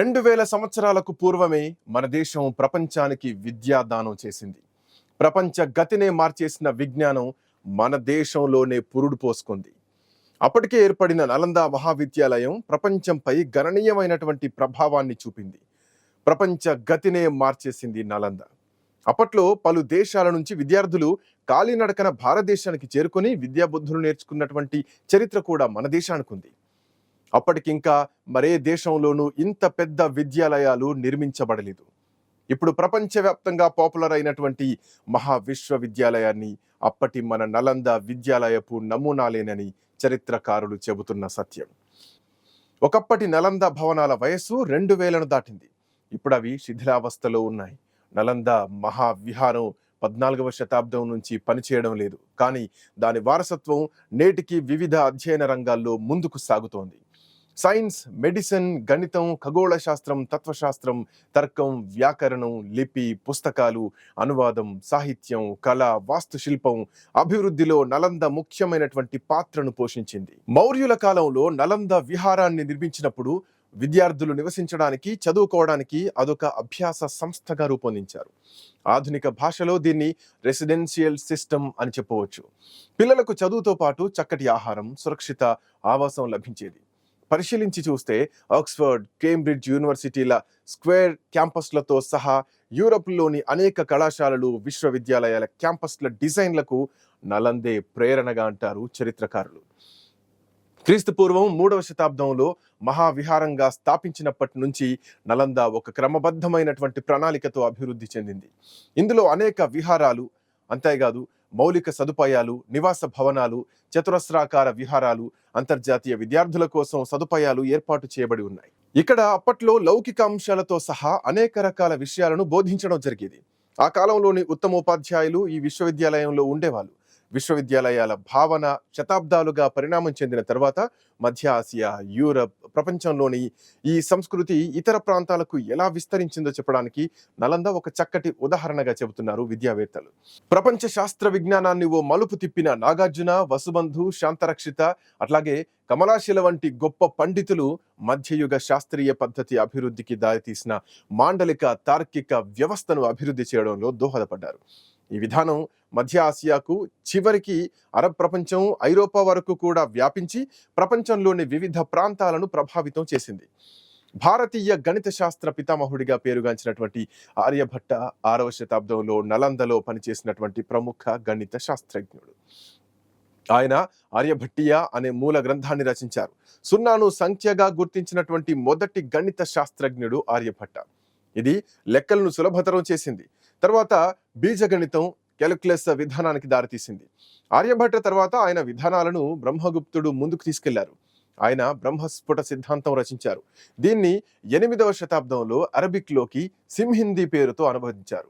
రెండు వేల సంవత్సరాలకు పూర్వమే మన దేశం ప్రపంచానికి విద్యాదానం చేసింది. ప్రపంచ గతినే మార్చేసిన విజ్ఞానం మన దేశంలోనే పురుడు పోసుకుంది. అప్పటికే ఏర్పడిన నలంద మహావిద్యాలయం ప్రపంచంపై గణనీయమైనటువంటి ప్రభావాన్ని చూపింది. ప్రపంచ గతినే మార్చేసింది నలంద. అప్పట్లో పలు దేశాల నుంచి విద్యార్థులు కాలినడకన భారతదేశానికి చేరుకొని విద్యాబుద్ధులు నేర్చుకున్నటువంటి చరిత్ర కూడా మన దేశానికి ఉంది అప్పటికింకా మరే దేశంలోనూ ఇంత పెద్ద విద్యాలయాలు నిర్మించబడలేదు. ఇప్పుడు ప్రపంచవ్యాప్తంగా పాపులర్ అయినటువంటి మహా విశ్వవిద్యాలయాన్ని అప్పటి మన నలంద విద్యాలయపు నమూనాలేనని చరిత్రకారులు చెబుతున్న సత్యం. ఒకప్పటి నలంద భవనాల వయస్సు రెండు వేలను దాటింది. ఇప్పుడు అవి శిథిలావస్థలో ఉన్నాయి. నలంద మహావిహారం పద్నాలుగవ శతాబ్దం నుంచి పనిచేయడం లేదు. కానీ దాని వారసత్వం నేటికి వివిధ అధ్యయన రంగాల్లో ముందుకు సాగుతోంది. సైన్స్ మెడిసిన్ గణితం ఖగోళ శాస్త్రం తత్వశాస్త్రం తర్కం వ్యాకరణం లిపి పుస్తకాలు అనువాదం సాహిత్యం కళ వాస్తుశిల్పం అభివృద్ధిలో నలంద ముఖ్యమైనటువంటి పాత్రను పోషించింది. మౌర్యుల కాలంలో నలంద విహారాన్ని నిర్మించినప్పుడు విద్యార్థులు నివసించడానికి చదువుకోవడానికి అదొక అభ్యాస సంస్థగా రూపొందించారు. ఆధునిక భాషలో దీన్ని రెసిడెన్షియల్ సిస్టమ్ అని చెప్పవచ్చు. పిల్లలకు చదువుతో పాటు చక్కటి ఆహారం సురక్షిత ఆవాసం లభించేది. పరిశీలించి చూస్తే ఆక్స్ఫర్డ్ కేంబ్రిడ్జ్ యూనివర్సిటీల స్క్వేర్ క్యాంపస్లతో సహా యూరప్లోని అనేక కళాశాలలు విశ్వవిద్యాలయాల క్యాంపస్ల డిజైన్లకు నలందే ప్రేరణగా అంటారు చరిత్రకారులు. క్రీస్తు పూర్వం మూడవ శతాబ్దంలో మహావిహారంగా స్థాపించినప్పటి నుంచి నలంద ఒక క్రమబద్ధమైనటువంటి ప్రణాళికతో అభివృద్ధి చెందింది. ఇందులో అనేక విహారాలు అంతేకాదు మౌలిక సదుపాయాలు నివాస భవనాలు చతురస్రాకార విహారాలు అంతర్జాతీయ విద్యార్థుల కోసం సదుపాయాలు ఏర్పాటు చేయబడి ఉన్నాయి. ఇక్కడ అప్పట్లో లౌకిక అంశాలతో సహా అనేక రకాల విషయాలను బోధించడం జరిగేది. ఆ కాలంలోని ఉత్తమోపాధ్యాయులు ఈ విశ్వవిద్యాలయంలో ఉండేవాళ్ళు. విశ్వవిద్యాలయాల భావన శతాబ్దాలుగా పరిణామం చెందిన తర్వాత మధ్య ఆసియా యూరప్ ప్రపంచంలోని ఈ సంస్కృతి ఇతర ప్రాంతాలకు ఎలా విస్తరించిందో చెప్పడానికి నలంద ఒక చక్కటి ఉదాహరణగా చెబుతున్నారు విద్యావేత్తలు. ప్రపంచ శాస్త్ర విజ్ఞానాన్ని ఓ మలుపు తిప్పిన నాగార్జున వసుబంధు శాంతరక్షిత అట్లాగే కమలాశిల వంటి గొప్ప పండితులు మధ్యయుగ శాస్త్రీయ పద్ధతి అభివృద్ధికి దారితీసిన మాండలిక తార్కిక వ్యవస్థను అభివృద్ధి చేయడంలో దోహదపడ్డారు. ఈ విధానం మధ్య ఆసియాకు చివరికి అరబ్ ప్రపంచం ఐరోపా వరకు కూడా వ్యాపించి ప్రపంచంలోని వివిధ ప్రాంతాలను ప్రభావితం చేసింది. భారతీయ గణిత శాస్త్ర పితామహుడిగా పేరుగాంచినటువంటి ఆర్యభట్ట ఆరవ శతాబ్దంలో నలందలో పనిచేసినటువంటి ప్రముఖ గణిత శాస్త్రజ్ఞుడు. ఆయన ఆర్యభట్టియ అనే మూల గ్రంథాన్ని రచించారు. సున్నాను సంఖ్యగా గుర్తించినటువంటి మొదటి గణిత శాస్త్రజ్ఞుడు ఆర్యభట్ట. ఇది లెక్కలను సులభతరం చేసింది. తర్వాత బీజగణితం క్యాలిక్యులస్ విధానానికి దారితీసింది. ఆర్యభట్ట తర్వాత ఆయన విధానాలను బ్రహ్మగుప్తుడు ముందుకు తీసుకెళ్ళారు. ఆయన బ్రహ్మస్ఫుట సిద్ధాంతం రచించారు. దీన్ని ఎనిమిదవ శతాబ్దంలో అరబిక్లోకి సింహిందీ పేరుతో అనువదించారు.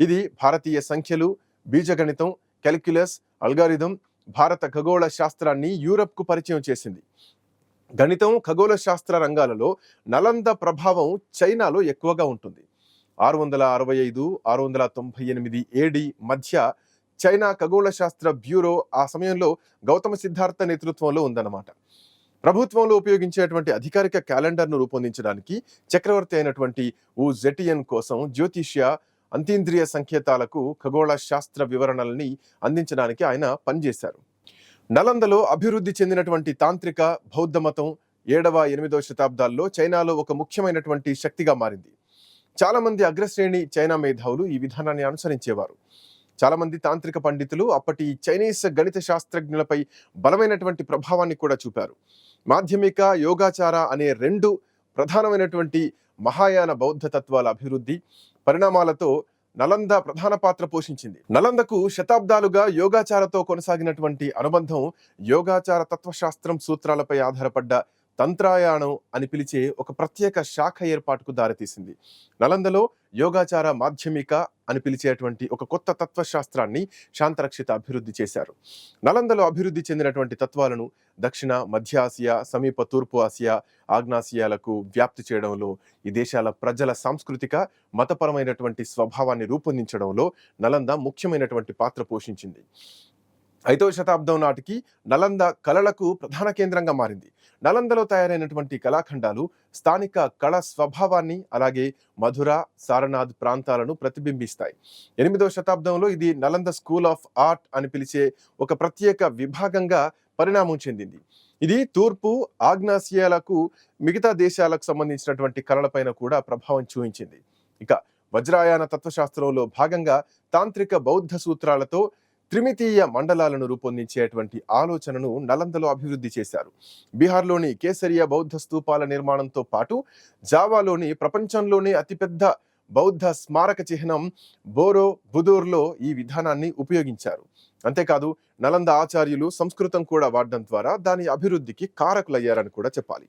ఇది భారతీయ సంఖ్యలు బీజగణితం క్యాలిక్యులస్ అల్గారిథం భారత ఖగోళ శాస్త్రాన్ని యూరప్కు పరిచయం చేసింది. గణితం ఖగోళ శాస్త్ర రంగాలలో నలంద ప్రభావం చైనాలో ఎక్కువగా ఉంటుంది. ఆరు వందల అరవై ఐదు ఆరు వందల తొంభై ఎనిమిది ఏడి మధ్య చైనా ఖగోళ శాస్త్ర బ్యూరో ఆ సమయంలో గౌతమ సిద్ధార్థ నేతృత్వంలో ఉందన్నమాట. ప్రభుత్వంలో ఉపయోగించేటువంటి అధికారిక క్యాలెండర్ను రూపొందించడానికి చక్రవర్తి అయినటువంటి ఊ జెటియన్ కోసం జ్యోతిష్య అంతీంద్రియ సంకేతాలకు ఖగోళ శాస్త్ర వివరణల్ని అందించడానికి ఆయన పనిచేశారు. నలందలో అభివృద్ధి చెందినటువంటి తాంత్రిక బౌద్ధ మతం ఏడవ ఎనిమిదవ శతాబ్దాల్లో చైనాలో ఒక ముఖ్యమైనటువంటి శక్తిగా మారింది. చాలామంది అగ్రశ్రేణి చైనా మేధావులు ఈ విధానాన్ని అనుసరించేవారు. చాలామంది తాంత్రిక పండితులు అప్పటి చైనీస్ గణిత శాస్త్రజ్ఞులపై బలమైనటువంటి ప్రభావాన్ని కూడా చూపారు. మాధ్యమిక యోగాచార అనే రెండు ప్రధానమైనటువంటి మహాయాన బౌద్ధ తత్వాల అభివృద్ధి పరిణామాలతో నలంద ప్రధాన పాత్ర పోషించింది. నలందకు శతాబ్దాలుగా యోగాచారతో కొనసాగినటువంటి అనుబంధం యోగాచార తత్వశాస్త్రం సూత్రాలపై ఆధారపడ్డ తంత్రాయాణం అని పిలిచే ఒక ప్రత్యేక శాఖ ఏర్పాటుకు దారితీసింది. నలందలో యోగాచార మాధ్యమిక అని పిలిచేటువంటి ఒక కొత్త తత్వశాస్త్రాన్ని శాంతరక్షిత అభివృద్ధి చేశారు. నలందలో అభివృద్ధి చెందినటువంటి తత్వాలను దక్షిణ మధ్య ఆసియా సమీప తూర్పు ఆసియా ఆగ్నాసియాలకు వ్యాప్తి చేయడంలో ఈ దేశాల ప్రజల సాంస్కృతిక మతపరమైనటువంటి స్వభావాన్ని రూపొందించడంలో నలంద ముఖ్యమైనటువంటి పాత్ర పోషించింది. ఐదవ శతాబ్దం నాటికి నలంద కళలకు ప్రధాన కేంద్రంగా మారింది. నలందలో తయారైనటువంటి కళాఖండాలు స్థానిక కళ స్వభావాన్ని అలాగే మధుర సారనాథ్ ప్రాంతాలను ప్రతిబింబిస్తాయి. ఎనిమిదవ శతాబ్దంలో ఇది నలంద స్కూల్ ఆఫ్ ఆర్ట్ అని పిలిచే ఒక ప్రత్యేక విభాగంగా పరిణామం చెందింది. ఇది తూర్పు ఆగ్నేసియాలకు మిగతా దేశాలకు సంబంధించినటువంటి కళలపైన కూడా ప్రభావం చూపించింది. ఇక వజ్రాయాన తత్వశాస్త్రంలో భాగంగా తాంత్రిక బౌద్ధ సూత్రాలతో త్రిమితీయ మండలాలను రూపొందించేటువంటి ఆలోచనను నలందలో అభివృద్ధి చేశారు. బీహార్లోని కేసరియా బౌద్ధ స్తూపాల నిర్మాణంతో పాటు జావాలోని ప్రపంచంలోనే అతిపెద్ద బౌద్ధ స్మారక చిహ్నం బోరో బుదూర్లో ఈ విధానాన్ని ఉపయోగించారు. అంతేకాదు నలంద ఆచార్యులు సంస్కృతం కూడా వాడడం ద్వారా దాని అభివృద్ధికి కారకులయ్యారని కూడా చెప్పాలి.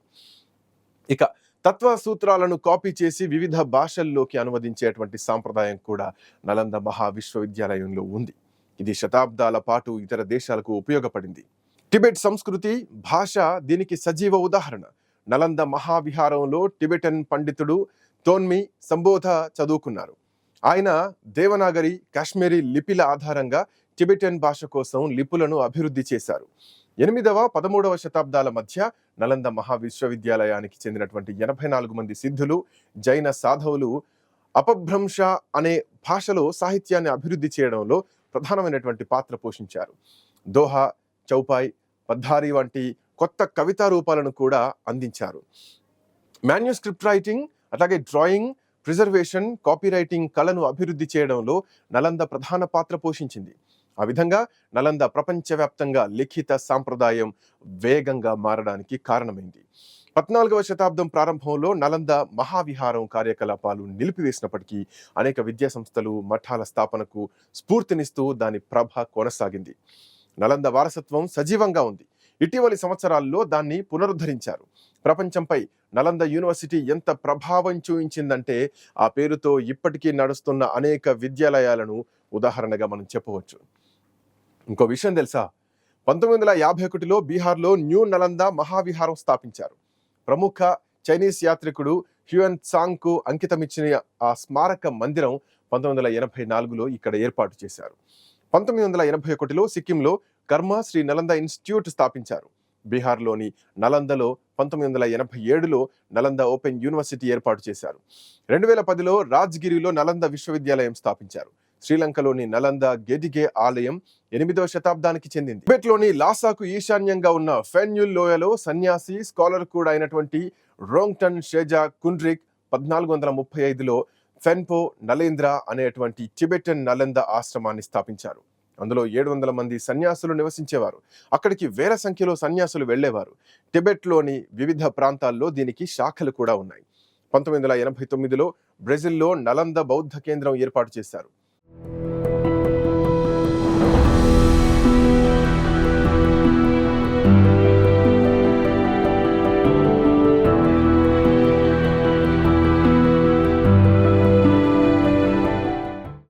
ఇక తత్వ సూత్రాలను కాపీ చేసి వివిధ భాషల్లోకి అనువదించేటువంటి సాంప్రదాయం కూడా నలంద మహా విశ్వవిద్యాలయంలో ఉంది. ఇది శతాబ్దాల పాటు ఇతర దేశాలకు ఉపయోగపడింది. టిబెట్ సంస్కృతి భాష దీనికి సజీవ ఉదాహరణ. నలంద మహావిహారంలో టిబెటన్ పండితుడు తోన్మి సంబోధ చదువుకున్నారు. ఆయన దేవనాగరి కాశ్మీరీ లిపిల ఆధారంగా టిబెటన్ భాష కోసం లిపులను అభివృద్ధి చేశారు. ఎనిమిదవ పదమూడవ శతాబ్దాల మధ్య నలంద మహావిశ్వవిద్యాలయానికి చెందినటువంటి ఎనభై నాలుగు మంది సిద్ధులు జైన సాధవులు అపభ్రంశ అనే భాషలో సాహిత్యాన్ని అభివృద్ధి చేయడంలో ప్రధానమైనటువంటి పాత్ర పోషించారు. దోహా చౌపాయ్ పద్ధారి వంటి కొత్త కవితా రూపాలను కూడా అందించారు. మాన్యుస్క్రిప్ట్ రైటింగ్ అలాగే డ్రాయింగ్ ప్రిజర్వేషన్ కాపీ రైటింగ్ కళను అభివృద్ధి చేయడంలో నలంద ప్రధాన పాత్ర పోషించింది. ఆ విధంగా నలంద ప్రపంచవ్యాప్తంగా లిఖిత సాంప్రదాయం వేగంగా మారడానికి కారణమైంది. పద్నాలుగవ శతాబ్దం ప్రారంభంలో నలంద మహావిహారం కార్యకలాపాలు నిలిపివేసినప్పటికీ అనేక విద్యా సంస్థలు మఠాల స్థాపనకు స్ఫూర్తినిస్తూ దాని ప్రభ కొనసాగింది. నలంద వారసత్వం సజీవంగా ఉంది. ఇటీవలి సంవత్సరాల్లో దాన్ని పునరుద్ధరించారు. ప్రపంచంపై నలంద యూనివర్సిటీ ఎంత ప్రభావం చూపించిందంటే ఆ పేరుతో ఇప్పటికీ నడుస్తున్న అనేక విద్యాలయాలను ఉదాహరణగా మనం చెప్పవచ్చు. ఇంకో విషయం తెలుసా? పంతొమ్మిది వందల యాభై ఒకటిలో బీహార్లో న్యూ నలంద మహావిహారం స్థాపించారు. ప్రముఖ చైనీస్ యాత్రికుడు హ్యూయన్కు అంకితమిచ్చిన ఆ స్మారక మందిరం పంతొమ్మిది వందల ఎనభై నాలుగులో ఇక్కడ ఏర్పాటు చేశారు. పంతొమ్మిది వందల ఎనభై ఒకటిలో సిక్కింలో కర్మ శ్రీ నలంద ఇన్స్టిట్యూట్ స్థాపించారు. బీహార్లోని నలందలో పంతొమ్మిది వందల ఎనభై ఏడులో నలంద ఓపెన్ యూనివర్సిటీ ఏర్పాటు చేశారు. రెండు వేల పదిలో రాజ్గిరిలో నలంద విశ్వవిద్యాలయం స్థాపించారు. శ్రీలంకలోని నలంద గెదిగే ఆలయం ఎనిమిదవ శతాబ్దానికి చెందింది. టిబెట్లోని లాసాకు ఈశాన్యంగా ఉన్న ఫెన్యుల్ లోయలో సన్యాసి స్కాలర్ కూడా అయినటువంటి రోంగ్టన్ షేజా కుండ్రిక్ పద్నాలుగు వందల ముప్పై ఐదులో ఫెన్పో నలేంద్ర అనేటువంటి టిబెటన్ నలంద ఆశ్రమాన్ని స్థాపించారు. అందులో ఏడు వందల మంది సన్యాసులు నివసించేవారు. అక్కడికి వేల సంఖ్యలో సన్యాసులు వెళ్ళేవారు టిబెట్లోని వివిధ ప్రాంతాల్లో దీనికి శాఖలు కూడా ఉన్నాయి. పంతొమ్మిది వందల ఎనభై తొమ్మిదిలో బ్రెజిల్లో నలంద బౌద్ధ కేంద్రం ఏర్పాటు చేశారు.